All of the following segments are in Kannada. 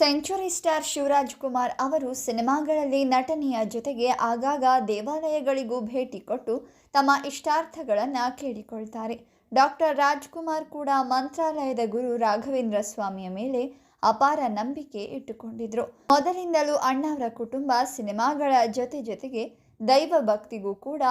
ಸೆಂಚುರಿ ಸ್ಟಾರ್ ಶಿವರಾಜ್ ಕುಮಾರ್ ಅವರು ಸಿನಿಮಾಗಳಲ್ಲಿ ನಟನೆಯ ಜೊತೆಗೆ ಆಗಾಗ ದೇವಾಲಯಗಳಿಗೂ ಭೇಟಿ ಕೊಟ್ಟು ತಮ್ಮ ಇಷ್ಟಾರ್ಥಗಳನ್ನು ಕೇಳಿಕೊಳ್ತಾರೆ. ಡಾಕ್ಟರ್ ರಾಜ್ಕುಮಾರ್ ಕೂಡ ಮಂತ್ರಾಲಯದ ಗುರು ರಾಘವೇಂದ್ರ ಸ್ವಾಮಿಯ ಮೇಲೆ ಅಪಾರ ನಂಬಿಕೆ ಇಟ್ಟುಕೊಂಡಿದ್ರು. ಮೊದಲಿಂದಲೂ ಅಣ್ಣವರ ಕುಟುಂಬ ಸಿನಿಮಾಗಳ ಜೊತೆ ಜೊತೆಗೆ ದೈವ ಭಕ್ತಿಗೂ ಕೂಡ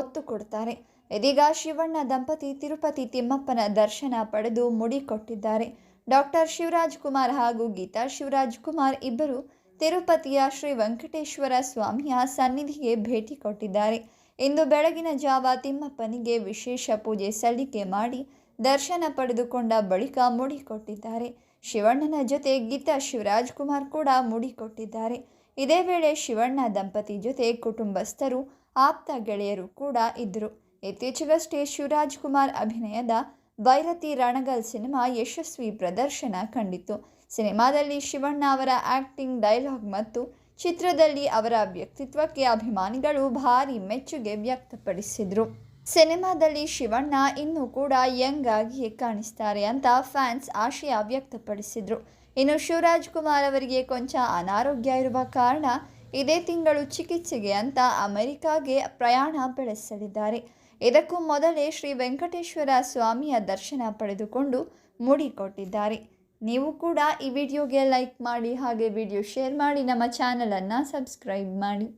ಒತ್ತು ಕೊಡ್ತಾರೆ. ಇದೀಗ ಶಿವಣ್ಣ ದಂಪತಿ ತಿರುಪತಿ ತಿಮ್ಮಪ್ಪನ ದರ್ಶನ ಪಡೆದು ಮುಡಿ ಕೊಟ್ಟಿದ್ದಾರೆ. ಡಾಕ್ಟರ್ ಶಿವರಾಜ್ ಕುಮಾರ್ ಹಾಗೂ ಗೀತಾ ಶಿವರಾಜ್ ಕುಮಾರ್ ಇಬ್ಬರು ತಿರುಪತಿಯ ಶ್ರೀ ವೆಂಕಟೇಶ್ವರ ಸ್ವಾಮಿಯ ಸನ್ನಿಧಿಗೆ ಭೇಟಿ ಕೊಟ್ಟಿದ್ದಾರೆ. ಇಂದು ಬೆಳಗಿನ ಜಾವ ತಿಮ್ಮಪ್ಪನಿಗೆ ವಿಶೇಷ ಪೂಜೆ ಸಲ್ಲಿಕೆ ಮಾಡಿ ದರ್ಶನ ಪಡೆದುಕೊಂಡ ಬಳಿಕ ಮುಡಿಕೊಟ್ಟಿದ್ದಾರೆ. ಶಿವಣ್ಣನ ಜೊತೆ ಗೀತಾ ಶಿವರಾಜ್ ಕುಮಾರ್ ಕೂಡ ಮುಡಿಕೊಟ್ಟಿದ್ದಾರೆ. ಇದೇ ವೇಳೆ ಶಿವಣ್ಣ ದಂಪತಿ ಜೊತೆ ಕುಟುಂಬಸ್ಥರು, ಆಪ್ತ ಗೆಳೆಯರು ಕೂಡ ಇದ್ದರು. ಇತ್ತೀಚೆಗಷ್ಟೇ ಶಿವರಾಜ್ ಕುಮಾರ್ ಅಭಿನಯದ ಭೈರತಿ ರಣಗಲ್ ಸಿನಿಮಾ ಯಶಸ್ವಿ ಪ್ರದರ್ಶನ ಕಂಡಿತು ಸಿನಿಮಾದಲ್ಲಿ ಶಿವಣ್ಣ ಅವರ ಆಕ್ಟಿಂಗ್ ಡೈಲಾಗ್ ಮತ್ತು ಚಿತ್ರದಲ್ಲಿ ಅವರ ವ್ಯಕ್ತಿತ್ವಕ್ಕೆ ಅಭಿಮಾನಿಗಳು ಭಾರಿ ಮೆಚ್ಚುಗೆ ವ್ಯಕ್ತಪಡಿಸಿದರು. ಸಿನಿಮಾದಲ್ಲಿ ಶಿವಣ್ಣ ಇನ್ನೂ ಕೂಡ ಯಂಗ್ ಆಗಿ ಕಾಣಿಸ್ತಾರೆ ಅಂತ ಫ್ಯಾನ್ಸ್ ಆಶಯ ವ್ಯಕ್ತಪಡಿಸಿದರು. ಇನ್ನು ಶಿವರಾಜ್ ಕುಮಾರ್ ಅವರಿಗೆ ಕೊಂಚ ಅನಾರೋಗ್ಯ ಇರುವ ಕಾರಣ ಇದೇ ತಿಂಗಳು ಚಿಕಿತ್ಸೆಗೆ ಅಂತ ಅಮೆರಿಕಾಗೆ ಪ್ರಯಾಣ ಬೆಳೆಸಲಿದ್ದಾರೆ. ಇದಕ್ಕೂ ಮೊದಲೇ ಶ್ರೀ ವೆಂಕಟೇಶ್ವರ ಸ್ವಾಮಿಯ ದರ್ಶನ ಪಡೆದುಕೊಂಡು ಮೂಡಿಕೊಟ್ಟಿದ್ದಾರೆ. ನೀವು ಕೂಡ ಈ ವಿಡಿಯೋಗೆ ಲೈಕ್ ಮಾಡಿ, ಹಾಗೆ ವಿಡಿಯೋ ಶೇರ್ ಮಾಡಿ, ನಮ್ಮ ಚಾನಲನ್ನು ಸಬ್ಸ್ಕ್ರೈಬ್ ಮಾಡಿ.